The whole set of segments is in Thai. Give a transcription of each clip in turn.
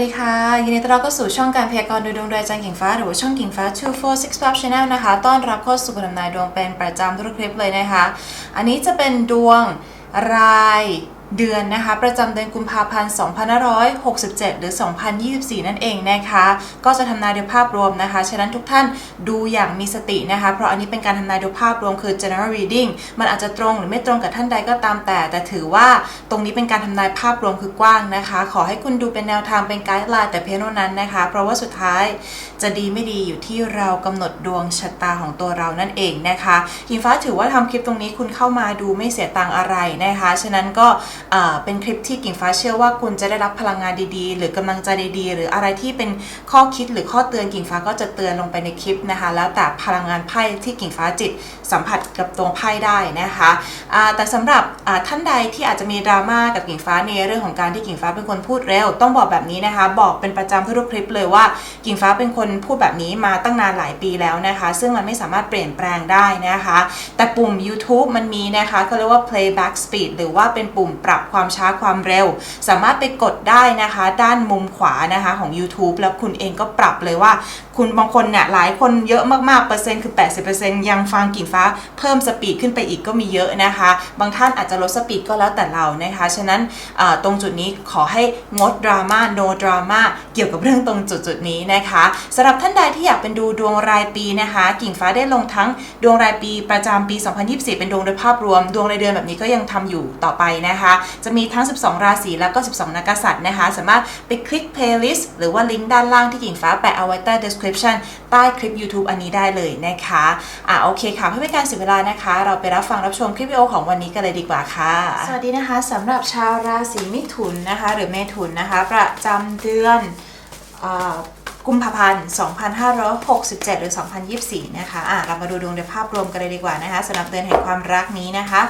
วัสดีค่ะ ยินดีต้อนรับเข้าสู่ช่องการพยากรณ์โดยดวงดายจันทร์กิ่งฟ้า หรือว่าช่องกิ่งฟ้า 246 Pub Channel นะคะ ต้อนรับเข้าสู่การทำนายดวงเป็นประจำทุกคลิปเลยนะคะ อันนี้จะเป็นดวงราย เดือนนะคะประจำเดือนกุมภาพันธ์ 2567 หรือ 2024 นั่นเองนะคะ ก็จะทำนายโดยภาพรวมนะคะ ฉะนั้นทุกท่านดูอย่างมีสตินะคะ เพราะอันนี้เป็นการทำนายโดยภาพรวมคือ general reading มันอาจจะตรงหรือไม่ตรงกับท่านใดก็ตามแต่ แต่ถือว่าตรงนี้เป็นการทำนายภาพรวมคือกว้างนะคะ ขอให้คุณดูเป็นแนวทางเป็นไกด์ไลน์แต่เพียงเท่านั้นนะคะ เพราะว่าสุดท้ายจะดีไม่ดีอยู่ที่เรากำหนดดวงชะตาของตัวเรานั่นเองนะคะหิงฟ้าถือว่าทำคลิปตรงนี้คุณเข้ามาดูไม่เสียตังอะไรนะคะ ฉะนั้นก็เป็นคลิปที่กิ่งฟ้าเชื่อว่าคุณจะได้รับพลังงานดีๆ หรือกำลังใจดีๆ หรืออะไรที่เป็นข้อคิดหรือข้อเตือนกิ่งฟ้าก็จะเตือนลงไปในคลิปนะคะ แล้วแต่พลังงานไพ่ที่กิ่งฟ้าจิตสัมผัสกับตัวไพ่ได้นะคะแต่สำหรับท่านใดที่อาจจะมีดราม่ากับกิ่งฟ้าในเรื่องของการที่กิ่งฟ้าเป็นคนพูดเร็ว ต้องบอกแบบนี้นะคะ บอกเป็นประจำทุกคลิปเลยว่ากิ่งฟ้าเป็นคนพูดแบบนี้มาตั้งนานหลายปีแล้วนะคะ ซึ่งมันไม่สามารถเปลี่ยนแปลงได้นะคะ แต่ปุ่ม YouTube มันมีนะคะเขาเรียกว่า playback speed หรือว่าเป็นปุ่มปรับความช้าความเร็ว สามารถไปกดได้นะคะ ด้านมุมขวานะคะของ YouTube แล้วคุณเองก็ปรับเลยว่า คุณบางคนเนี่ยหลายคนเยอะมากๆเปอร์เซ็นต์คือ 80%ยังฟังกิ่งฟ้าเพิ่มสปีดขึ้นไปอีกก็มีเยอะนะคะ บางท่านอาจจะลดสปีดก็แล้วแต่เรานะคะ ฉะนั้นตรงจุดนี้ขอให้งดดราม่า no drama เกี่ยวกับเรื่องตรงจุดจุดนี้นะคะสำหรับท่านใดที่อยากเป็นดูดวงรายปีนะคะ กิ่งฟ้าได้ลงทั้งดวงรายปีประจำปี 2024 เป็นดวงโดยภาพรวม ดวงรายเดือนแบบนี้ก็ยังทำอยู่ต่อไปนะคะ จะมีทั้ง 12 ราศีแล้วก็ 12 นักษัตริย์นะคะ สามารถไปคลิก playlist หรือว่าลิงก์ด้านล่างที่กิ่งฟ้าแปะเอาไว้ใต้ description ใต้คลิป YouTube อันนี้ได้เลยนะคะอะโอเคค่ะเพื่อไม่การเสียเวลานะคะ เราไปรับฟังรับชมคลิปวิดีโอของวันนี้กันเลยดีกว่าค่ะ สวัสดีนะคะสำหรับชาวราศีมิถุนนะคะ หรือเมถุนนะคะ ประจำเดือนอ่า กุมภาพันธ์ 2567 หรือ 2024 นะคะอะเรามาดูดวงในภาพรวมกันเลยดีกว่านะคะสำหรับเดือนแห่งความรักนี้นะคะ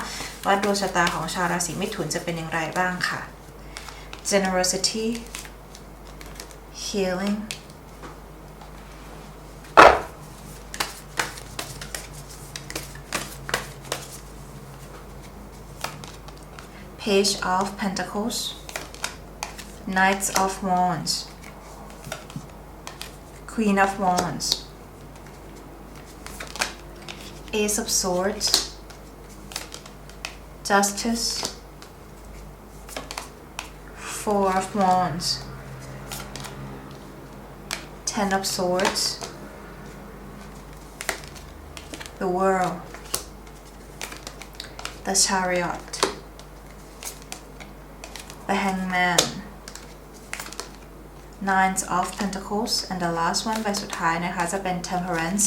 ว่าดวงชะตาของชาวราศีมิถุนจะเป็นอย่างไรบ้างค่ะ generosity healing Page of Pentacles, Knights of Wands, Queen of Wands, Ace of Swords, Justice, Four of Wands, Ten of Swords, the World, the Chariot, the Hangman, Nines of Pentacles and the last one ใบสุดท้ายนะคะ จะเป็น Temperance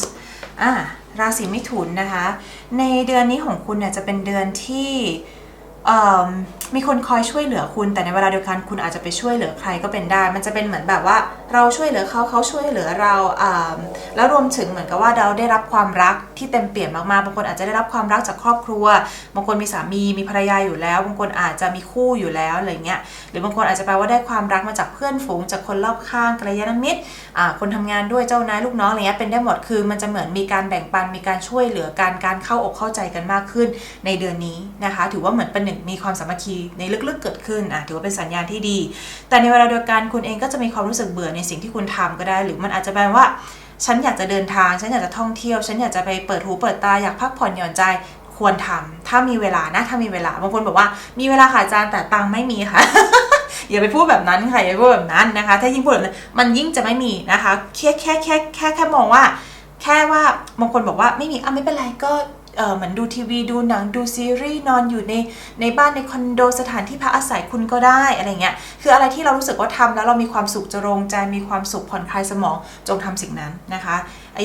อะราศีมิถุนนะคะ ในเดือนนี้ของคุณเนี่ยจะเป็นเดือนที่ มีคนคอยช่วยเหลือคุณ แต่ในเวลาเดียวกันคุณอาจจะไปช่วยเหลือใครก็เป็นได้ มันจะเป็นเหมือนแบบว่า เราช่วยเหลือเขาเขาช่วยเหลือเราแล้วรวมถึงเหมือนกับว่าเราได้รับความรักที่เต็มเปี่ยมมากๆบางคนอาจจะได้รับความรักจากครอบครัวบางคนมีสามีมีภรรยาอยู่แล้วบางคนอาจจะมีคู่อยู่แล้วอะไรเงี้ยหรือบางคนอาจจะแปลว่าได้ความรักมาจากเพื่อนฝูง จากคนรอบข้างกัลยาณมิตรคนทำงานด้วยเจ้านายลูกน้องอะไรเงี้ยเป็นได้หมดคือมันจะเหมือนมีการแบ่งปันมีการช่วยเหลือการการเข้าอกเข้าใจกันมากขึ้นในเดือนนี้นะคะ ถือว่าเหมือนเป็นหนึ่งมีความสามัคคีในลึกๆเกิดขึ้นอะถือว่าเป็นสัญญาณที่ดี แต่ในเวลาเดียวกันคุณเองก็จะมีความรู้สึกเบื่อในสิ่งที่คุณทำก็ได้ หรือมันอาจจะแปลว่า ฉันอยากจะเดินทาง ฉันอยากจะท่องเที่ยว ฉันอยากจะไปเปิดหูเปิดตาอยากพักผ่อนหย่อนใจควรทำถ้ามีเวลานะถ้ามีเวลาบางคนบอกว่ามีเวลาค่ะอาจารย์แต่ตังค์ไม่มีค่ะอย่าไปพูดแบบนั้นค่ะอย่าไปพูดแบบนั้นนะคะ ถ้ายิ่งพูดแบบนั้นมันยิ่งจะไม่มีนะคะแค่แค่แค่แค่แค่มองว่า แค่ว่าบางคนบอกว่าไม่มีอะไม่เป็นไรก็ เหมือนดูทีวีดูหนังดูซีรีส์นอนอยู่ในในบ้านในคอนโดสถานที่พักอาศัยคุณก็ได้อะไรเงี้ยคืออะไรที่เรารู้สึกว่าทำแล้วเรามีความสุขจะโรงใจมีความสุขผ่อนคลายสมองจงทำสิ่งนั้นนะคะ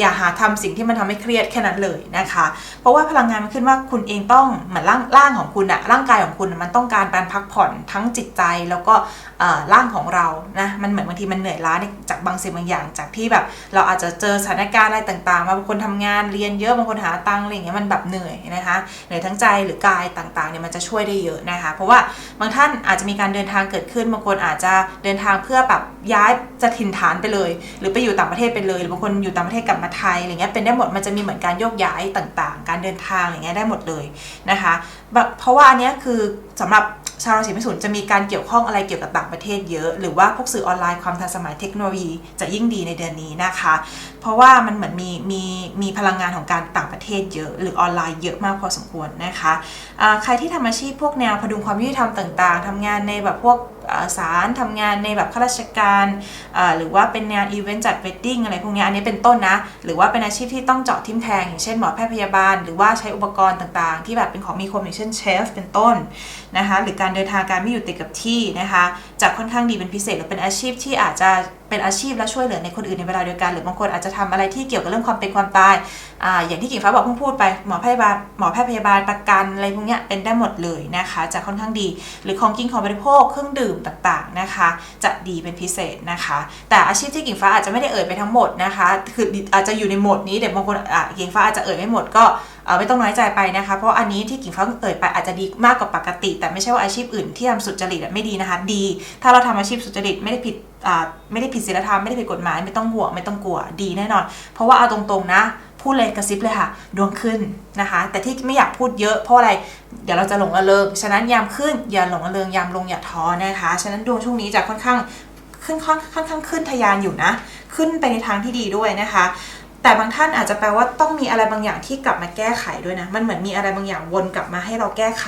อย่าหาทำสิ่งที่มันทำให้เครียดแค่นั้นเลยนะคะ เพราะว่าพลังงานมันขึ้นว่าคุณเองต้องเหมือนร่างร่างของคุณอะร่างกายของคุณมันต้องการการพักผ่อนทั้งจิตใจแล้วก็ร่างของเรานะมันเหมือนบางทีมันเหนื่อยล้าจากบางสิ่งบางอย่าง จากที่แบบเราอาจจะเจอสถานการณ์อะไรต่างๆมาบางคนทำงานเรียนเยอะบางคนหาตังค์อะไรอย่างเงี้ยมันแบบเหนื่อยนะคะเหนื่อยทั้งใจหรือกายต่างๆเนี่ยมันจะช่วยได้เยอะนะคะ เพราะว่าบางท่านอาจจะมีการเดินทางเกิดขึ้นบางคนอาจจะเดินทางเพื่อแบบย้ายจะถิ่นฐานไปเลย หรือไปอยู่ต่างประเทศไปเลย หรือบางคนอยู่ต่างประเทศกับลับมาไทยอะไรเงี้ยเป็นได้หมดมันจะมีเหมือนการโยกย้ายต่างๆ การเดินทางอะไรเงี้ยได้หมดเลยนะคะแบบเพราะว่าอันเนี้ยคือ สำหรับชาวราศีมิถุนจะมีการเกี่ยวข้องอะไรเกี่ยวกับต่างประเทศเยอะ หรือว่าพวกสื่อออนไลน์ความทันสมัยเทคโนโลยีจะยิ่งดีในเดือนนี้นะคะ เพราะว่ามันเหมือนมีมีมีพลังงานของการต่างประเทศเยอะ หรือออนไลน์เยอะมากพอสมควรนะคะอ่าใครที่ทำอาชีพพวกแนวพดุงความยุติธรรมต่างๆทำงานในแบบพวกอ่าศาลทำงานในแบบข้าราชการหรือว่าเป็นงานอีเวนต์จัดเวดดิ้งอะไรพวกนี้อันนี้เป็นต้นนะ หรือว่าเป็นอาชีพที่ต้องเจาะทิมแทงอย่างเช่นหมอแพทย์พยาบาล หรือว่าใช้อุปกรณ์ต่างๆ ที่แบบเป็นของมีคมอย่างเช่นเชฟเป็นต้นนะคะหรือการเดินทางการไม่อยู่ติดกับที่นะคะจะค่อนข้างดีเป็นพิเศษหรือเป็นอาชีพที่อาจจะเป็นอาชีพและช่วยเหลือในคนอื่นในเวลาเดียวกัน หรือบางคนอาจจะทำอะไรที่เกี่ยวกับเรื่องความเป็นความตายอ่าอย่างที่กิ่งฟ้าบอกเพิ่งพูดไปหมอพยาบาลหมอแพทย์พยาบาลประกันอะไรพวกเนี้ยเป็นได้หมดเลยนะคะจะค่อนข้างดี หรือของกินของบริโภคเครื่องดื่มต่างๆนะคะ จะดีเป็นพิเศษนะคะ แต่อาชีพที่กิ่งฟ้าอาจจะไม่ได้เอ่ยไปทั้งหมดนะคะคืออาจจะอยู่ในโหมดนี้แต่บางคนอะกิ่งฟ้าอาจจะเอ่ยไม่หมดก็ไม่ต้องน้อยใจไปนะคะ เพราะอันนี้ที่กิ่งฟ้าเอ่ยไปอาจจะดีมากกว่าปกติ แต่ไม่ใช่ว่าอาชีพอื่นที่ทำสุจริตไม่ดีนะคะ ดี ถ้าเราทำอาชีพสุจริตไม่ได้ผิดไม่ได้ผิดศีลธรรมไม่ได้ผิดกฎหมายไม่ต้องห่วงไม่ต้องกลัวดีแน่นอน เพราะว่าเอาตรงๆนะ พูดเลยกระซิบเลยค่ะ ดวงขึ้นนะคะ แต่ที่ไม่อยากพูดเยอะเพราะอะไรเดี๋ยวเราจะหลงระเริงฉะนั้นยามขึ้นอย่าหลงระเริงยามลงอย่าท้อนะคะฉะนั้นดวงช่วงนี้จะค่อนข้างขึ้นค่อนค่อนข้างขึ้นทะยานอยู่นะ ขึ้นไปในทางที่ดีด้วยนะคะแต่บางท่านอาจจะแปลว่าต้องมีอะไรบางอย่างที่กลับมาแก้ไขด้วยนะ มันเหมือนมีอะไรบางอย่างวนกลับมาให้เราแก้ไข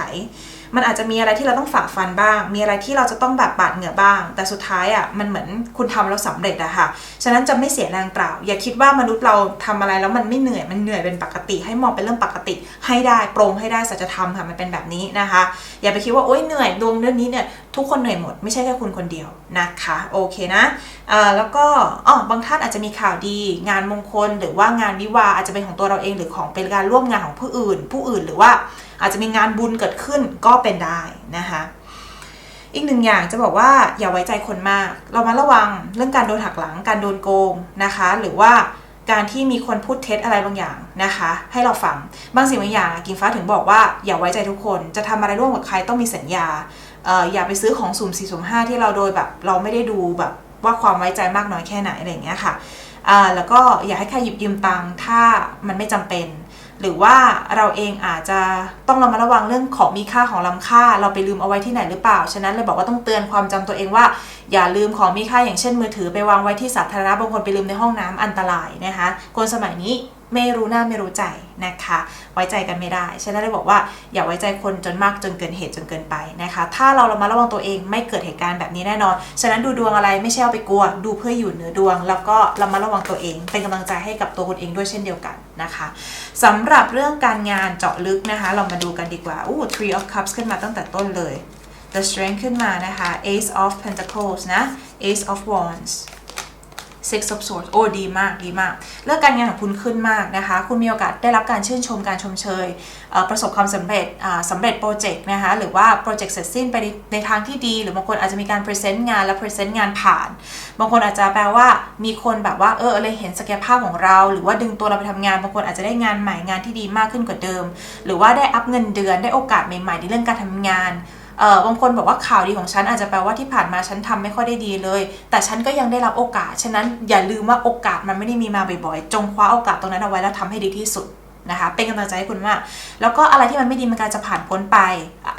มันอาจจะมีอะไรที่เราต้องฝ่าฟันบ้าง มีอะไรที่เราจะต้องแบบบาดเหงื่อบ้าง แต่สุดท้ายอะ่ะมันเหมือนคุณทำแล้วสำเร็จอะค่ะ ฉะนั้นจะไม่เสียแรงเปล่า อย่าคิดว่ามนุษย์เราทำอะไรแล้วมันไม่เหนื่อย มันเหนื่อยเป็นปกติ ให้มองเป็นเรื่องปกติ ให้ได้ปรงให้ได้สัจธรรมค่ะ มันเป็นแบบนี้นะคะ อย่าไปคิดว่าโอ๊ยเหนื่อยดวงเรื่องนี้เนี่ยทุกคนเหนื่อยหมด ไม่ใช่แค่คุณคนเดียวนะคะ โอเคนะเอ่อแล้วก็อ๋อบางท่านอาจจะมีข่าวดี งานมงคลหรือว่างานวิวาอาจจะเป็นของตัวเราเองหรือของเป็นการร่วมงานของผู้อื่น ผู้อื่นหรือว่า อาจจะมีงานบุญเกิดขึ้นก็เป็นได้นะคะ อีกหนึ่งอย่างจะบอกว่าอย่าไว้ใจคนมาก เรามาระวังเรื่องการโดนหักหลังการโดนโกงนะคะ หรือว่าการที่มีคนพูดเท็จอะไรบางอย่างนะคะ ให้เราฟังบางสิ่งบางอย่างกิ่งฟ้าถึงบอกว่าอย่าไว้ใจทุกคนจะทำอะไรร่วมกับใครต้องมีสัญญาอย่าไปซื้อของสุ่มสี่สุ่มห้าที่เราโดยแบบเราไม่ได้ดูแบบว่าความไว้ใจมากน้อยแค่ไหนอะไรอย่างเงี้ยค่ะแล้วก็อย่าให้ใครหยิบยืมตังค์ถ้ามันไม่จำเป็น หรือว่าเราเองอาจจะต้องระมัดระวังเรื่องของมีค่าของล้ำค่า เราไปลืมเอาไว้ที่ไหนหรือเปล่า ฉะนั้นเลยบอกว่าต้องเตือนความจำตัวเองว่า อย่าลืมของมีค่าอย่างเช่นมือถือไปวางไว้ที่สาธารณะบางคนไปลืมในห้องน้ำอันตรายนะคะคนสมัยนี้ไม่รู้หน้าไม่รู้ใจนะคะ ไว้ใจกันไม่ได้ ฉะนั้นเลยบอกว่าอย่าไว้ใจคนจนมากจนเกินเหตุจนเกินไปนะคะ ถ้าเราระมัดระวังตัวเองไม่เกิดเหตุการณ์แบบนี้แน่นอน ฉะนั้นดูดวงอะไรไม่ใช่เอาไปกลัว ดูเพื่ออยู่เหนือดวง แล้วก็ระมัดระวังตัวเอง เป็นกำลังใจให้กับตัวคุณเองด้วยเช่นเดียวกัน นะคะสำหรับเรื่องการงานเจาะลึกนะคะ เรามาดูกันดีกว่าอู้ three of cups ขึ้นมาตั้งแต่ต้นเลย the strength ขึ้นมานะคะ ace of pentacles นะ ace of wands six of swords โอ้ดีมากดีมาก เรื่องการงานของคุณขึ้นมากนะคะ คุณมีโอกาสได้รับการชื่นชมการชมเชย ประสบความสำเร็จอ่าสำเร็จโปรเจกต์นะคะ หรือว่าโปรเจกต์เสร็จสิ้นไปในในทางที่ดี หรือบางคนอาจจะมีการพรีเซนต์งานและพรีเซนต์งานผ่าน บางคนอาจจะแปลว่ามีคนแบบว่าเออเลยเห็นศักยภาพของเรา หรือว่าดึงตัวเราไปทำงาน บางคนอาจจะได้งานใหม่งานที่ดีมากขึ้นกว่าเดิม หรือว่าได้อัพเงินเดือนได้โอกาสใหม่ๆในเรื่องการทำงาน เออบางคนบอกว่าข่าวดีของฉันอาจจะแปลว่าที่ผ่านมาฉันทำไม่ค่อยได้ดีเลย แต่ฉันก็ยังได้รับโอกาส ฉะนั้นอย่าลืมว่าโอกาสมันไม่ได้มีมาบ่อยๆ จงคว้าโอกาสตรงนั้นเอาไว้แล้วทำให้ดีที่สุด นะคะ เป็นกำลังใจให้คุณมาก แล้วก็อะไรที่มันไม่ดีมันกำลังจะผ่านพ้นไป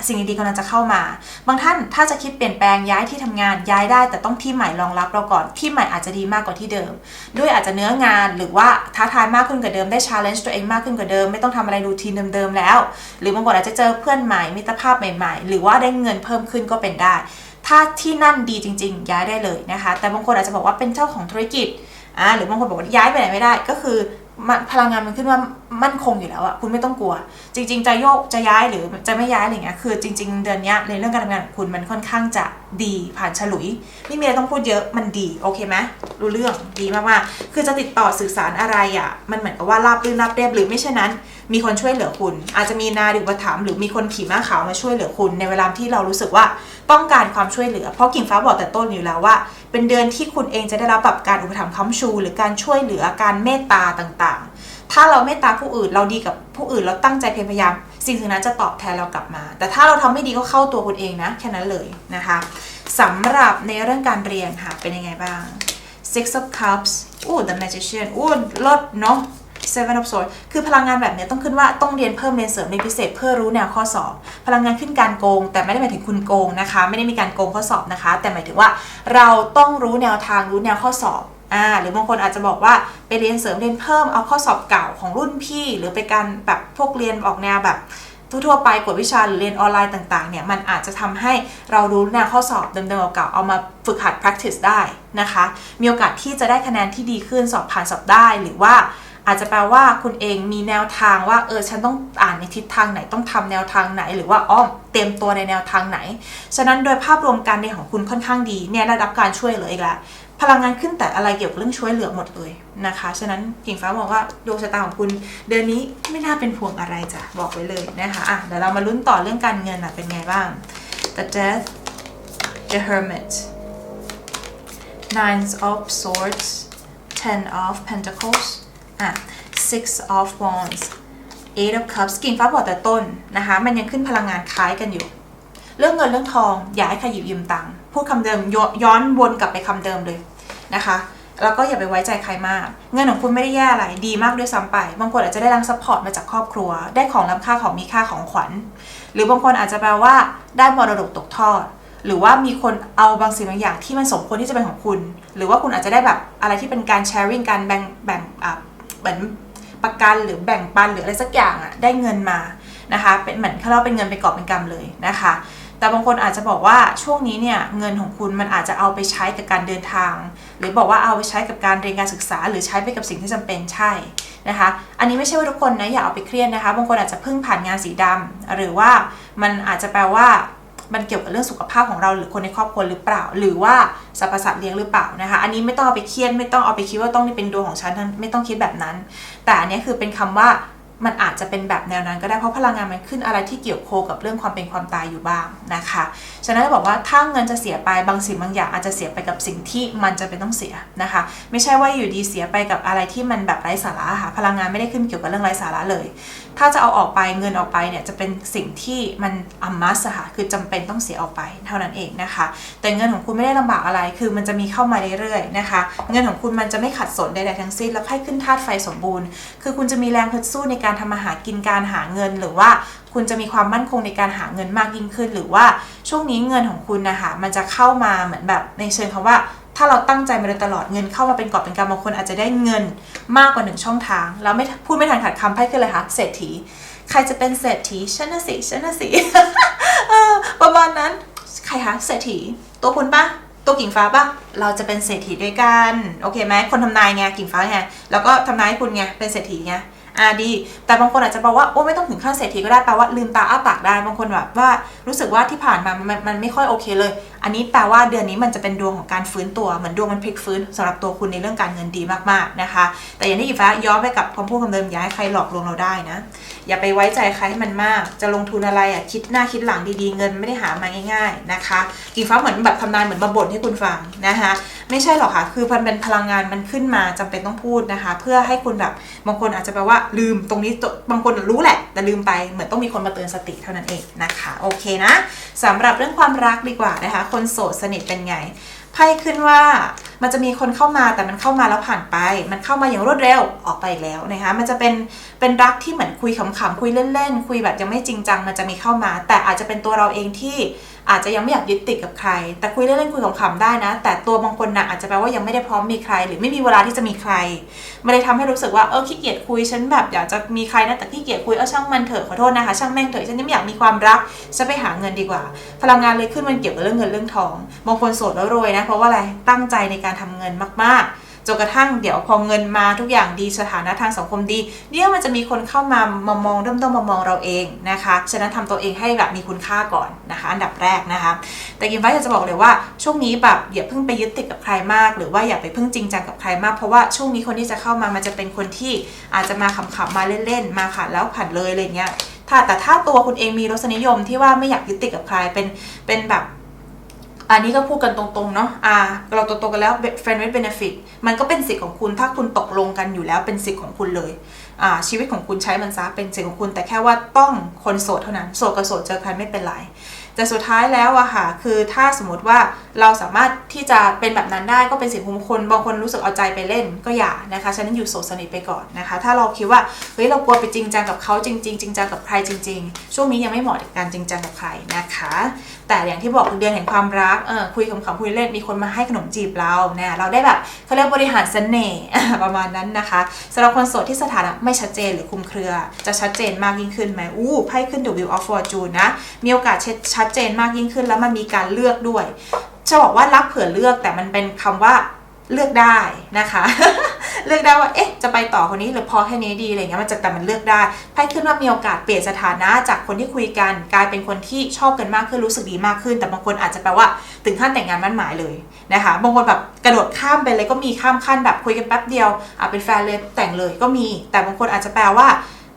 สิ่งดีๆกำลังจะเข้ามา บางท่านถ้าจะคิดเปลี่ยนแปลงย้ายที่ทำงานย้ายได้ แต่ต้องที่ใหม่รองรับเราก่อนที่ใหม่อาจจะดีมากกว่าที่เดิม ด้วยอาจจะเนื้องานหรือว่าท้าทายมากขึ้นกว่าเดิมได้ challenge ตัวเองมากขึ้นกว่าเดิมไม่ต้องทำอะไรรูทีนเดิมๆแล้ว หรือบางคนอาจจะเจอเพื่อนใหม่มิตรภาพใหม่ๆ หรือว่าได้เงินเพิ่มขึ้นก็เป็นได้ ถ้าที่นั่นดีจริง ๆ ย้ายได้เลยนะคะ แต่บางคนอาจจะบอกว่าเป็นเจ้าของธุรกิจอ่าหรือบางคนบอกว่าย้ายไปไหนไม่ได้ก็คือพลังงานมันขึ้นว่า มั่นคงอยู่แล้วอะคุณไม่ต้องกลัว จริง ๆ จะโยกจะย้ายหรือจะไม่ย้ายอะไรเงี้ยคือจริง ๆ เดือนนี้ในเรื่องการทำงานของคุณมันค่อนข้างจะดีผ่านฉลุย ไม่มีอะไรต้องพูดเยอะมันดีโอเคไหมรู้เรื่องดีมากๆคือจะติดต่อสื่อสารอะไรอะมันเหมือนกับว่าราบรื่นราบเรียบหรือไม่เช่นนั้น มีคนช่วยเหลือคุณ อาจจะมีนาดิอุปถัมภ์หรือมีคนขี่ม้าขาวมาช่วยเหลือคุณ ในเวลาที่เรารู้สึกว่าต้องการความช่วยเหลือ เพราะกิ่งฟ้าบอกแต่ต้นอยู่แล้วว่า เป็นเดือนที่คุณเองจะได้รับแบบการอุปถัมภ์ค้ำชู หรือการช่วยเหลือการเมตตาต่าง ถ้าเราเมตตาผู้อื่น เราดีกับผู้อื่นเราตั้งใจเพียรพยายาม สิ่งสิ่งนั้นจะตอบแทนเรากลับมา แต่ถ้าเราทำไม่ดีก็เข้าตัวคุณเองนะแค่นั้นเลยนะคะสำหรับในเรื่องการเรียนค่ะเป็นยังไงบ้าง Six of Cups อู้ The Magician อู้ลดเนาะ Seven of Swords คือพลังงานแบบนี้ต้องขึ้นว่าต้องเรียนเพิ่มเรียนเสริมเรียนพิเศษเพื่อรู้แนวข้อสอบ พลังงานขึ้นการโกง แต่ไม่ได้หมายถึงคุณโกงนะคะ ไม่ได้มีการโกงข้อสอบนะคะ แต่หมายถึงว่าเราต้องรู้แนวทางรู้แนวข้อสอบ อ่าหรือบางคนอาจจะบอกว่าไปเรียนเสริมเรียนเพิ่มเอาข้อสอบเก่าของรุ่นพี่ หรือไปการแบบพวกเรียนออกแนวแบบทั่วๆไปกวดวิชาหรือเรียนออนไลน์ต่างๆเนี่ยมันอาจจะทำให้เรารู้แนวข้อสอบเดิมๆเก่าๆเอามาฝึกหัด practice ได้นะคะ มีโอกาสที่จะได้คะแนนที่ดีขึ้นสอบผ่านสอบได้หรือว่าอาจจะแปลว่าคุณเองมีแนวทางว่าเออฉันต้องอ่านในทิศทางไหนต้องทำแนวทางไหน หรือว่าอ้อมเตรียมตัวในแนวทางไหน ฉะนั้นโดยภาพรวมการเรียนของคุณค่อนข้างดีเนี่ยได้รับการช่วยเหลืออีกแล้ว พลังงานขึ้นแต่อะไรเกี่ยวกับเรื่องช่วยเหลือหมดเลยนะคะ ฉะนั้นกิ่งฟ้าบอกว่าดวงชะตาของคุณเดือนนี้ไม่น่าเป็นห่วงอะไรจ้ะบอกไว้เลยนะคะอะเดี๋ยวเรามาลุ้นต่อเรื่องการเงินอะเป็นไงบ้าง The Death The Hermit Nine of Swords Ten of Pentacles อะ Six of Wands Eight of Cups กิ่งฟ้าบอกแต่ต้นนะคะ มันยังขึ้นพลังงานคล้ายกันอยู่ เรื่องเงินเรื่องทองอย่าให้ใครหยิบยืมตังค์ พูดคำเดิมยย้อนวนกลับไปคำเดิมเลยนะคะ แล้วก็อย่าไปไว้ใจใครมาก เงินของคุณไม่ได้แย่อะไร ดีมากด้วยซ้ำไป บางคนอาจจะได้รังซัพพอร์ตมาจากครอบครัว ได้ของล้ำค่าของมีค่าของขวัญ หรือบางคนอาจจะแปลว่าได้มรดกตกทอด หรือว่ามีคนเอาบางสิ่งบางอย่างที่มันสมควรที่จะเป็นของคุณ หรือว่าคุณอาจจะได้แบบอะไรที่เป็นการแชร์ริ่งการแบ่งแบ่งอะเหมือนประกันหรือแบ่งปันหรืออะไรสักอย่างอะได้เงินมานะคะ เป็นเหมือนเขาเรียกว่าเป็นเงินเป็นกอบเป็นกำเลยนะคะ แต่บางคนอาจจะบอกว่าช่วงนี้เนี่ยเงินของคุณมันอาจจะเอาไปใช้กับการเดินทาง หรือบอกว่าเอาไปใช้กับการเรียนการศึกษา หรือใช้ไปกับสิ่งที่จำเป็นใช่นะคะ อันนี้ไม่ใช่ว่าทุกคนนะอย่าเอาไปเครียดนะคะ บางคนอาจจะเพิ่งผ่านงานสีดำหรือว่ามันอาจจะแปลว่ามันเกี่ยวกับเรื่องสุขภาพของเราหรือคนในครอบครัวหรือเปล่า หรือว่าสรรพสัตว์เลี้ยงหรือเปล่านะคะ อันนี้ไม่ต้องเอาไปเครียดไม่ต้องเอาไปคิดว่าต้องนี่เป็นดวงของฉันไม่ต้องคิดแบบนั้น แต่อันนี้คือเป็นคำว่า มันอาจจะเป็นแบบแนวนั้นก็ได้เพราะพลังงานมันขึ้นอะไรที่เกี่ยวโคกับเรื่องความเป็นความตายอยู่บ้างนะคะ ฉะนั้นบอกว่าถ้าเงินจะเสียไปบางสิ่งบางอย่างอาจจะเสียไปกับสิ่งที่มันจะเป็นต้องเสียนะคะ ไม่ใช่ว่าอยู่ดีเสียไปกับอะไรที่มันแบบไร้สาระค่ะพลังงานไม่ได้ขึ้นเกี่ยวกับเรื่องไร้สาระเลย ถ้าจะเอาออกไปเงินออกไปเนี่ยจะเป็นสิ่งที่มันอัมมัสค่ะคือจำเป็นต้องเสียออกไปเท่านั้นเองนะคะ แต่เงินของคุณไม่ได้ลำบากอะไร คือมันจะมีเข้ามาเรื่อยๆนะคะ เงินของคุณมันจะไม่ขัดสนใดๆทั้งสิ้นและไพ่ขึ้นธาตุไฟสมบูรณ์ คือคุณจะมีแรงฮึดสู้ในการทำมาหากินการหาเงินหรือว่าคุณจะมีความมั่นคงในการหาเงินมากยิ่งขึ้น หรือว่าช่วงนี้เงินของคุณนะคะมันจะเข้ามาเหมือนแบบในเชิงคำว่า ถ้าเราตั้งใจมาโดยตลอดเงินเข้ามาเป็นกอบเป็นกำบางคนอาจจะได้เงินมากกว่าหนึ่งช่องทาง แล้วไม่พูดไม่ทันขาดคำไพ่คืออะไรคะเศรษฐี ใครจะเป็นเศรษฐีฉันะสิฉันะสิประมาณนั้นใครคะเศรษฐี ตัวคุณปะตัวกิ่งฟ้าปะเราจะเป็นเศรษฐีด้วยกันโอเคไหมคนทำนายไงกิ่งฟ้าไงแล้วก็ทำนายให้คุณไงเป็นเศรษฐีไงอ่าดี แต่บางคนอาจจะบอกว่าโอ้ไม่ต้องถึงขั้นเศรษฐีก็ได้แปลว่าลืมตาอ้าปากได้บางคนแบบว่ารู้สึกว่าที่ผ่านมามันมันไม่ค่อยโอเคเลยอันนี้แปลว่าเดือนนี้มันจะเป็นดวงของการฟื้นตัวเหมือนดวงมันพลิกฟื้นสำหรับตัวคุณในเรื่องการเงินดีมากๆนะคะ แต่อย่างที่กิ่งฟ้าย้อนไปกับคำพูดคำเดิมอย่าให้ใครหลอกลวงเราได้นะ อย่าไปไว้ใจใครให้มันมาก จะลงทุนอะไรอะคิดหน้าคิดหลังดีๆเงินไม่ได้หามาง่ายๆนะคะกิ่งฟ้าเหมือนแบบทำนายเหมือนมาบ่นให้คุณฟังนะคะไม่ใช่หรอกค่ะคือมันเป็นพลังงานมันขึ้นมาจำเป็นต้องพูดนะคะ เพื่อให้คุณแบบบางคนอาจจะแปลว่าลืมตรงนี้บางคนรู้แหละ แต่ลืมไปเหมือนต้องมีคนมาเตือนสติเท่านั้นเองนะคะ โอเคนะสำหรับเรื่องความรักดีกว่านะคะคนโสดสนิทเป็นไงไพ่ขึ้นว่ามันจะมีคนเข้ามาแต่มันเข้ามาแล้วผ่านไป มันเข้ามาอย่างรวดเร็วออกไปแล้วนะคะมันจะเป็นเป็นรักที่เหมือนคุยขำๆคุยเล่นๆคุยแบบยังไม่จริงจัง มันจะมีเข้ามา แต่อาจจะเป็นตัวเราเองที่ อาจจะยังไม่อยากยึดติดกับใคร แต่คุยเล่นๆคุยขำๆได้นะ แต่ตัวบางคนนะอาจจะแปลว่ายังไม่ได้พร้อมมีใคร หรือไม่มีเวลาที่จะมีใครมันเลยทำให้รู้สึกว่าเออขี้เกียจคุยฉันแบบอยากจะมีใครนะแต่ขี้เกียจคุยเออช่างมันเถอะขอโทษนะคะช่างแม่งเถอะฉันยังไม่อยากมีความรักฉันไปหาเงินดีกว่า พลังงานเลยขึ้นมันเกี่ยวกับเรื่องเงินเรื่องทองบางคนโสดแล้วรวยนะเพราะว่าอะไรตั้งใจในการทำเงินมากๆ จนกระทั่งเดี๋ยวพอเงินมาทุกอย่างดีสถานะทางสังคมดี เดี๋ยวมันจะมีคนเข้ามามามองเริ่มต้นมามองเราเองนะคะฉะนั้นทำตัวเองให้แบบมีคุณค่าก่อนนะคะ อันดับแรกนะคะ แต่กิมฟ้อยากจะบอกเลยว่าช่วงนี้แบบอย่าเพิ่งไปยึดติดกับใครมาก หรือว่าอย่าไปเพิ่งจริงจังกับใครมากเพราะว่าช่วงนี้คนที่จะเข้ามามันจะเป็นคนที่อาจจะมาขำๆมาเล่นๆมาผ่านแล้วผ่านเลยอะไรเงี้ยถ้าแต่ถ้าตัวคุณเองมีรสนิยมที่ว่าไม่อยากยึดติดกับใครเป็นเป็นแบบ อันนี้ก็พูดกันตรงๆเนาะอ่าเราตกๆกันแล้ว friend with benefit มันก็เป็นสิทธิ์ของคุณ ถ้าคุณตกลงกันอยู่แล้วเป็นสิทธิ์ของคุณเลยอ่าชีวิตของคุณใช้มันซะเป็นสิทธิ์ของคุณ แต่แค่ว่าต้องคนโสดเท่านั้น โสดกับโสดเจอกันไม่เป็นไร แต่สุดท้ายแล้วอะค่ะ คือถ้าสมมติว่าเราสามารถที่จะเป็นแบบนั้นได้ก็เป็นสิ่งมงคลบางคนรู้สึกเอาใจไปเล่นก็อย่านะคะ ฉะนั้นอยู่โสดสนิทไปก่อนนะคะ ถ้าเราคิดว่าเฮ้ยเรากลัวไปจริงจังกับเขาจริง ๆ จริงจังกับใครจริง ๆ ช่วงนี้ยังไม่เหมาะกับการจริงจังกับใครนะคะ แต่อย่างที่บอกเดือนแห่งความรักเออคุยคำๆคุยเล่นมีคนมาให้ขนมจีบเราเนี่ยเราได้แบบเขาเรียกบริหารเสน่ห์ประมาณนั้นนะคะสำหรับคนโสดที่สถานะไม่ชัดเจนหรือคุมเครือ จะชัดเจนมากยิ่งขึ้นไหมอู้ไพ่ขึ้น The Wheel of Fortune นะ มีโอกาสชัดเจนมากยิ่งขึ้น แล้วมันมีการเลือกด้วย จะบอกว่ารักเผื่อเลือกแต่มันเป็นคำว่าเลือกได้นะคะ เลือกได้ว่าเอ๊ะจะไปต่อคนนี้หรือพอแค่นี้ดีอะไรเงี้ยมันจะแต่มันเลือกได้ไพ่ขึ้นว่ามีโอกาสเปลี่ยนสถานะจากคนที่คุยกันกลายเป็นคนที่ชอบกันมากขึ้นรู้สึกดีมากขึ้น แต่บางคนอาจจะแปลว่าถึงขั้นแต่งงานมั่นหมายเลยนะคะบางคนแบบกระโดดข้ามไปเลยก็มีข้ามขั้นแบบคุยกันแป๊บเดียวอะเป็นแฟนเลยแต่งเลยก็มี แต่บางคนอาจจะแปลว่า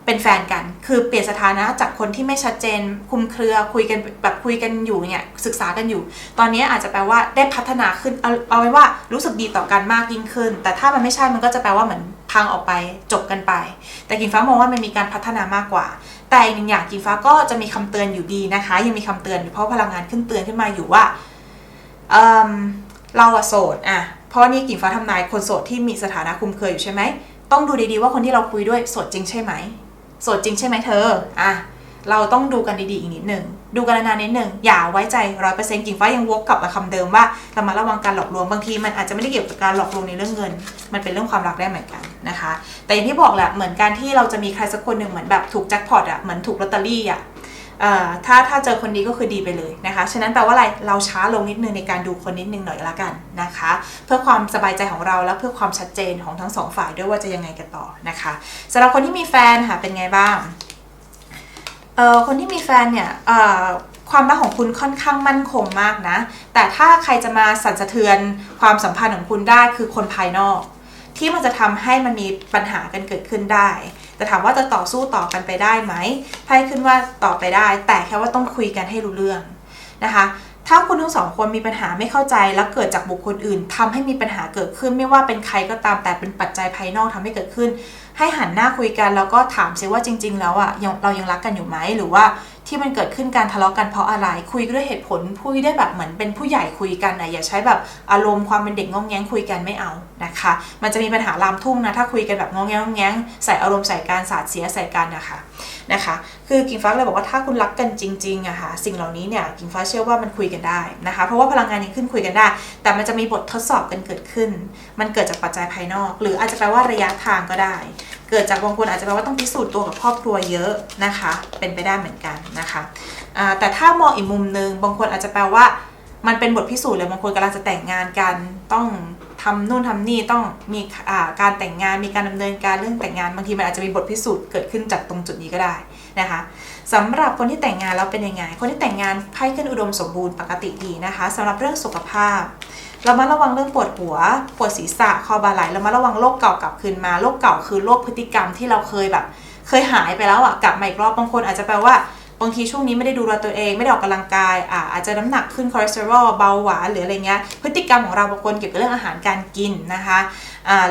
เป็นแฟนกัน คือเปลี่ยนสถานะจากคนที่ไม่ชัดเจน คุมเครือคุยกันแบบคุยกันอยู่เนี่ยศึกษากันอยู่ ตอนนี้อาจจะแปลว่าได้พัฒนาขึ้นเอาเอาไว้ว่ารู้สึกดีต่อกันมากยิ่งขึ้น แต่ถ้ามันไม่ใช่มันก็จะแปลว่าเหมือนพังออกไปจบกันไป แต่กินฟ้ามองว่ามันมีการพัฒนามากกว่า แต่อีกหนึ่งอย่างกินฟ้าก็จะมีคำเตือนอยู่ดีนะคะ ยังมีคำเตือนอยู่เพราะพลังงานขึ้นเตือนขึ้นมาอยู่ว่าเอิ่มเราอะโสดอะเพราะนี่กิ่งฟ้าทำนายคนโสดที่มีสถานะคุมเครืออยู่ใช่ไหมต้องดูดีๆว่าคนที่เราคุยด้วยโสดจริงใช่ไหม โสดจริงใช่ไหมเธออะเราต้องดูกันดีๆอีกนิดหนึ่ง ดูกันนานนิดหนึ่ง อย่าไว้ใจร้อยเปอร์เซ็นต์กิ่งฟ้ายังวกกลับมาคำเดิมว่าเรามาระวังการหลอกลวงบางทีมันอาจจะไม่ได้เกี่ยวกับการหลอกลวงในเรื่องเงิน มันเป็นเรื่องความรักได้เหมือนกันนะคะ แต่อย่างที่บอกแหละเหมือนการที่เราจะมีใครสักคนหนึ่งเหมือนแบบถูกแจ็คพอตอะเหมือนถูกลอตเตอรี่อะ ถ้าถ้าเจอคนดีก็คือดีไปเลยนะคะฉะนั้นแปลว่าอะไรเราช้าลงนิดนึงในการดูคนนิดนึงหน่อยละกันนะคะ เพื่อความสบายใจของเราและเพื่อความชัดเจนของทั้งสองฝ่ายด้วยว่าจะยังไงกันต่อนะคะสำหรับคนที่มีแฟนค่ะเป็นไงบ้างเออคนที่มีแฟนเนี่ยเออความรักของคุณค่อนข้างมั่นคงมากนะ แต่ถ้าใครจะมาสั่นสะเทือนความสัมพันธ์ของคุณได้คือคนภายนอก ที่มันจะทำให้มันมีปัญหากันเกิดขึ้นได้ แต่ถามว่าจะต่อสู้ต่อกันไปได้ไหมไพ่ขึ้นว่าต่อไปได้ แต่แค่ว่าต้องคุยกันให้รู้เรื่องนะคะถ้าคุณทั้งสองคนมีปัญหาไม่เข้าใจแล้วเกิดจากบุคคลอื่นทำให้มีปัญหาเกิดขึ้น ไม่ว่าเป็นใครก็ตามแต่เป็นปัจจัยภายนอกทำให้เกิดขึ้น ให้หันหน้าคุยกันแล้วก็ถามซิว่าจริง ๆ แล้วอะ่ะเรายังรักกันอยู่ไหมหรือว่า ที่มันเกิดขึ้นการทะเลาะกันเพราะอะไร คุยด้วยเหตุผลคุยได้แบบเหมือนเป็นผู้ใหญ่คุยกันนะอย่าใช้แบบอารมณ์ความเป็นเด็กงองแงงคุยกันไม่เอานะคะ มันจะมีปัญหาลามทุ่งนะถ้าคุยกันแบบงองแงงงงแงงใส่อารมณ์ใส่การสาดเสียใส่กันนะคะนะคะ คือกิ่งฟ้าเลยบอกว่าถ้าคุณรักกันจริงๆอะค่ะสิ่งเหล่านี้เนี่ยกิ่งฟ้าเชื่อว่ามันคุยกันได้นะคะ เพราะว่าพลังงานยังขึ้นคุยกันได้ แต่มันจะมีบททดสอบกันเกิดขึ้น มันเกิดจากปัจจัยภายนอก หรืออาจจะแปลว่าระยะทางก็ได้ เกิดจากบางคนอาจจะแปลว่าต้องพิสูจน์ตัวกับครอบครัวเยอะนะคะ เป็นไปได้เหมือนกันนะคะแต่ถ้ามองอีกมุมหนึ่งบางคนอาจจะแปลว่ามันเป็นบทพิสูจน์เลยบางคนกำลังจะแต่งงานกันต้องทำนู่นทำนี่ต้องมีการแต่งงานมีการดำเนินการเรื่องแต่งงานบางทีมันอาจจะมีบทพิสูจน์เกิดขึ้นจากตรงจุดนี้ก็ได้นะคะสำหรับคนที่แต่งงานแล้วเป็นยังไง คนที่แต่งงานไพ่ขึ้นอุดมสมบูรณ์ปกติดีนะคะสำหรับเรื่องสุขภาพ เรามาระวังเรื่องปวดหัว ปวดศีรษะ คอบ่าไหลเรามาระวังโรคเก่ากลับคืนมา โรคเก่าคือโรคพฤติกรรมที่เราเคยแบบ เคยหายไปแล้วอะ กลับมาอีกรอบ บางคนอาจจะแปลว่า บางทีช่วงนี้ไม่ได้ดูแลตัวเอง ไม่ได้ออกกำลังกาย อ่า อาจจะน้ำหนักขึ้นคอเลสเตอรอล เบาหวาน หรืออะไรเงี้ย พฤติกรรมของเราบางคนเกี่ยวกับเรื่องอาหารการกินนะคะ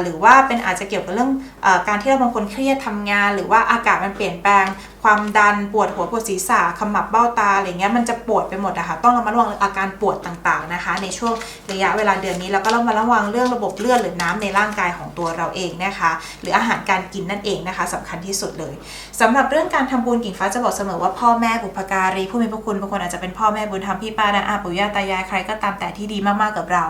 หรือว่าเป็นอาจจะเกี่ยวกับเรื่องอการที่เราบางคนเครียดทำงาน หรือว่าอากาศมันเปลี่ยนแปลง ความดันปวดหัวปวดศีรษะขมับเบ้าตาอะไรเงี้ยมันจะปวดไปหมดอะค่ะต้องระมัดระวังอาการปวดต่างๆนะคะ ในช่วงระยะเวลาเดือนนี้แล้วก็ระมัดระวังเรื่องระบบเลือดหรือน้ำในร่างกายของตัวเราเองนะคะ หรืออาหารการกินนั่นเองนะคะสำคัญที่สุดเลยสำหรับเรื่องการทำบุญกิ่งฟ้าจะบอกเสมอว่าพ่อแม่บุพการีผู้มีพระคุณบางคนอาจจะเป็นพ่อแม่บุญธรรมพี่ป้านาอาปู่ย่าตายายใครก็ตามแต่ที่ดีมากๆกับเรา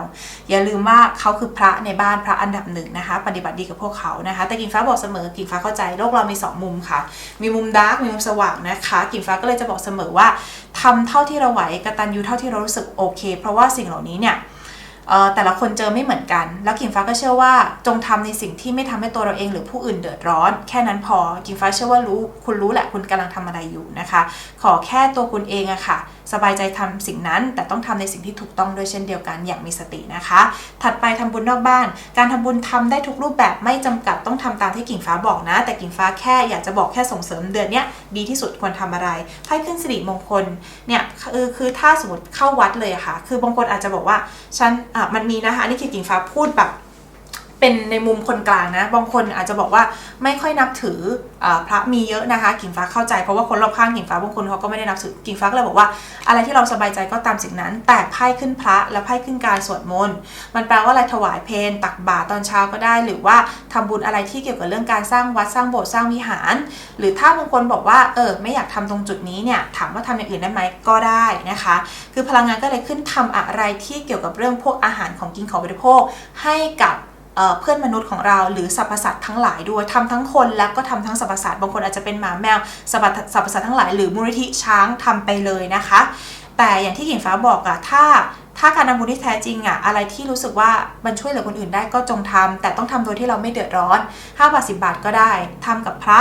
อย่าลืมว่าเขาคือพระในบ้านพระอันดับหนึ่งนะคะ ปฏิบัติดีกับพวกเขานะคะ แต่กิ่งฟ้าบอกเสมอกิ่งฟ้าเข้าใจโลกเรามีสองมุมค่ะ มีมุมดาร์กมีมุมสว่างนะคะกิ่งฟ้าก็เลยจะบอกเสมอว่าทำเท่าที่เราไหวกระตันยูเท่าที่เรารู้สึกโอเค เพราะว่าสิ่งเหล่านี้เนี่ย แต่ละคนเจอไม่เหมือนกัน แล้วกิ่งฟ้าก็เชื่อว่าจงทำในสิ่งที่ไม่ทำให้ตัวเราเองหรือผู้อื่นเดือดร้อน แค่นั้นพอกิ่งฟ้าเชื่อว่ารู้คุณรู้แหละคุณกำลังทำอะไรอยู่นะคะ ขอแค่ตัวคุณเองอะค่ะ สบายใจทำสิ่งนั้นแต่ต้องทำในสิ่งที่ถูกต้องด้วยเช่นเดียวกันอย่างมีสตินะคะ ถัดไปทำบุญนอกบ้าน การทำบุญทำได้ทุกรูปแบบไม่จำกัดต้องทำตามที่กิ่งฟ้าบอกนะ แต่กิ่งฟ้าแค่อยากจะบอกแค่ส่งเสริมเดือนนี้ดีที่สุดควรทำอะไรไพ่ขึ้นสิริมงคลเนี่ยคือคือถ้าสมมติเข้าวัดเลยอะค่ะ คือบางคนอาจจะบอกว่าฉันมันมีนะคะอันนี้คือกิ่งฟ้าพูดแบบ เป็นในมุมคนกลางนะ บางคนอาจจะบอกว่าไม่ค่อยนับถืออพระมีเยอะนะคะ กิ่งฟ้าเข้าใจเพราะว่าคนรอบข้างกิ่งฟ้าบางคนเขาก็ไม่ได้นับถือกิ่งฟ้าเลยบอกว่า อะไรที่เราสบายใจก็ตามสิ่งนั้น แต่ไพ่ขึ้นพระและไพ่ขึ้นการสวดมนต์มันแปลว่าอะไรถวายเพลตักบาตรตอนเช้าก็ได้ หรือว่าทำบุญอะไรที่เกี่ยวกับเรื่องการสร้างวัดสร้างโบสถ์สร้างวิหาร หรือถ้าบางคนบอกว่าเออไม่อยากทำตรงจุดนี้เนี่ยถามว่าทำอย่างอื่นได้ไหมก็ได้นะคะ คือพลังงานก็เลยขึ้นทำอะไรที่เกี่ยวกับเรื่องพวกอาหารของกินของบริโภคให้กับ เพื่อนมนุษย์ของเราหรือสรรพสัตว์ทั้งหลายด้วยทำทั้งคนแล้วก็ทำทั้งสรรพสัตว์บางคนอาจจะเป็นหมาแมวสรรพสัตว์ทั้งหลายหรือมูลนิธิช้างทำไปเลยนะคะ แต่อย่างที่หญิงฟ้าบอกอะถ้า ถ้าการทำบุญที่แท้จริงอะอะไรที่รู้สึกว่ามันช่วยเหลือคนอื่นได้ก็จงทำแต่ต้องทำโดยที่เราไม่เดือดร้อน5บาท10 บาทก็ได้ทำกับพระ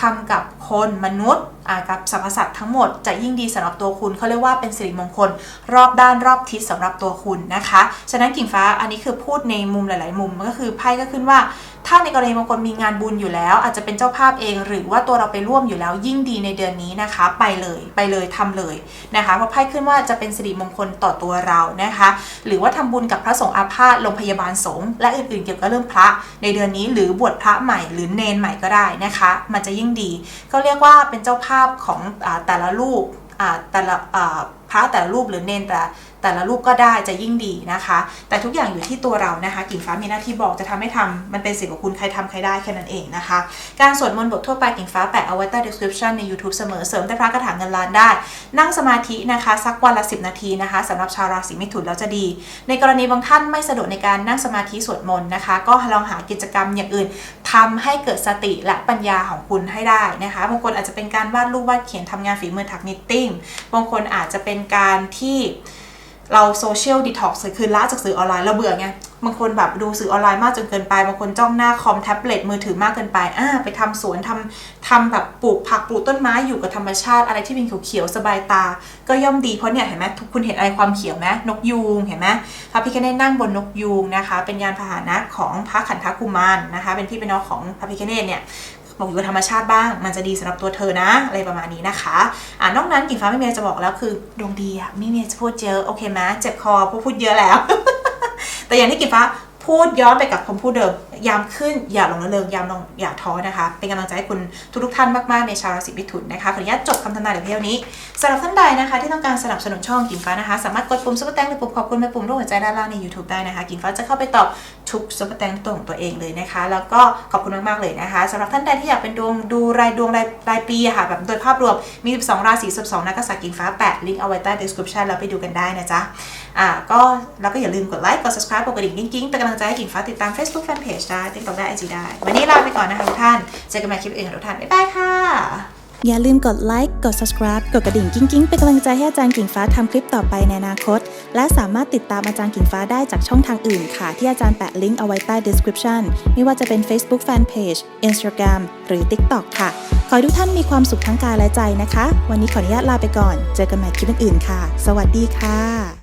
ทำกับคนมนุษย์กับสรรพสัตว์ทั้งหมดจะยิ่งดีสำหรับตัวคุณเขาเรียกว่าเป็นสิริมงคล รอบด้านรอบทิศสำหรับตัวคุณนะคะ ฉะนั้นกิ่งฟ้าอันนี้คือพูดในมุมหลาย ๆ มุมก็คือไพ่ก็ขึ้นว่า ถ้าในกรณีบางคนมีงานบุญอยู่แล้ว อาจจะเป็นเจ้าภาพเอง หรือว่าตัวเราไปร่วมอยู่แล้วยิ่งดีในเดือนนี้นะคะ ไปเลยไปเลยทำเลยนะคะเพราะไพ่ขึ้นว่าจะเป็นสิริมงคลต่อตัวเรานะคะ หรือว่าทำบุญกับพระสงฆ์อาพาธโรงพยาบาลสงฆ์และอื่นๆ เกี่ยวกับเรื่องพระในเดือนนี้ หรือบวชพระใหม่หรือเนนใหม่ก็ได้นะคะ มันจะยิ่งดีเขาเรียกว่าเป็นเจ้าภาพของอแต่ละรูปแต่ละพระแต่ละรูปหรือเนนแต่ แต่ละรูปก็ได้จะยิ่งดีนะคะ แต่ทุกอย่างอยู่ที่ตัวเรานะคะ กิ่งฟ้ามีหน้าที่บอกจะทำไม่ทำมันเป็นสิ่งของคุณใครทำใครได้แค่นั้นเองนะคะ การสวดมนต์บททั่วไปกิ่งฟ้าแปะเอาไว้ใต้ description ใน YouTube เสมอเสริมแต่พระกระถางเงินล้านได้ นั่งสมาธินะคะ สักวันละ 10 นาทีนะคะสำหรับชาวราศีมิถุนแล้วจะดี ในกรณีบางท่านไม่สะดวกในการนั่งสมาธิสวดมนต์นะคะ ก็ลองหากิจกรรมอย่างอื่นทำให้เกิดสติและปัญญาของคุณให้ได้นะคะบางคนอาจจะเป็นการวาดรูปวาดเขียนทำงานฝีมือถักนิตติ้งบางคนอาจจะเป็นการที่ เราโซเชียลดีท็อกซ์คือละจากสื่อออนไลน์เราเบื่อไงบางคนแบบดูสื่อออนไลน์มากจนเกินไปบางคนจ้องหน้าคอมแท็บเล็ตมือถือมากเกินไปอ่าไปทำสวนทำทำแบบปลูกผักปลูกต้นไม้อยู่กับธรรมชาติอะไรที่เป็นเขียวๆสบายตา ก็ย่อมดีเพราะเนี่ยเห็นไหมทุกคุณเห็นอะไรความเขียวไหมนกยูงเห็นไหมพระพิฆเนศนั่งบนนกยูงนะคะ เป็นยานพาหนะของพระขันธกุมารนะคะ เป็นพี่เป็นน้องของพระพิฆเนศเนี่ย บอกอยู่กับธรรมชาติบ้าง มันจะดีสำหรับตัวเธอนะ อะไรประมาณนี้นะคะอ่านอกนั้นกิ่งฟ้าไม่มีอะไรจะบอกแล้วคือดวงดีอะไม่มีจะพูดเยอะโอเคไหมเจ็บคอพราะพูดเยอะแล้ว แต่อย่างที่กิ่งฟ้าพูดย้อนไปกับคำพูดเดิม ยามขึ้นอย่าหลงระเริงยามลงอย่าท้อนะคะ เป็นกำลังใจให้คุณทุกๆท่านมากๆในชาวราศีมิถุนนะคะขออนุญาตจบคำทำนายในเพียงนี้สำหรับท่านใดนะคะ ที่ต้องการสนับสนุนช่องกิ่งฟ้านะคะ สามารถกดปุ่มซุปเปอร์แตงหรือปุ่มขอบคุณไปปุ่มรูปหัวใจด้านล่างใน YouTube ได้นะคะ กิ่งฟ้าจะเข้าไปตอบทุกซุปเปอร์แตงตัวของตัวเองเลยนะคะ แล้วก็ขอบคุณมากๆเลยนะคะสำหรับท่านใดที่อยากเป็นดวงดูรายดวงรายรายปีค่ะแบบโดยภาพรวมมี 12 ราศี12นักษัตริย์กิ่งฟ้าแปะลิงก์เอาไว้ใต้ description แล้วไปดูกันได้นะจ๊ะอ่าก็แล้วก็อย่าลืมกดไลค์กด subscribe กดกระดิ่งกิ๊งๆเป็นกำลังใจให้กิ่งฟ้าติดตาม Facebook Fanpage ได้ TikTok ได้ IG ได้ วันนี้ลาไปก่อนนะคะทุกท่าน เจอกันใหม่คลิปอื่นกับทุกท่าน บ๊ายบายค่ะ อย่าลืมกดไลค์ กด subscribe กดกระดิ่งกิ้งๆ เป็นกำลังใจให้อาจารย์กิ่งฟ้าทำคลิปต่อไปในอนาคต และสามารถติดตามอาจารย์กิ่งฟ้าได้จากช่องทางอื่นค่ะ ที่อาจารย์แปะลิงก์เอาไว้ใต้ description ไม่ว่าจะเป็น Facebook Fanpage Instagram หรือ TikTok ค่ะ ขอให้ทุกท่านมีความสุขทั้งกายและใจนะคะ วันนี้ขออนุญาตลาไปก่อน เจอกันใหม่คลิปอื่นๆค่ะ สวัสดีค่ะ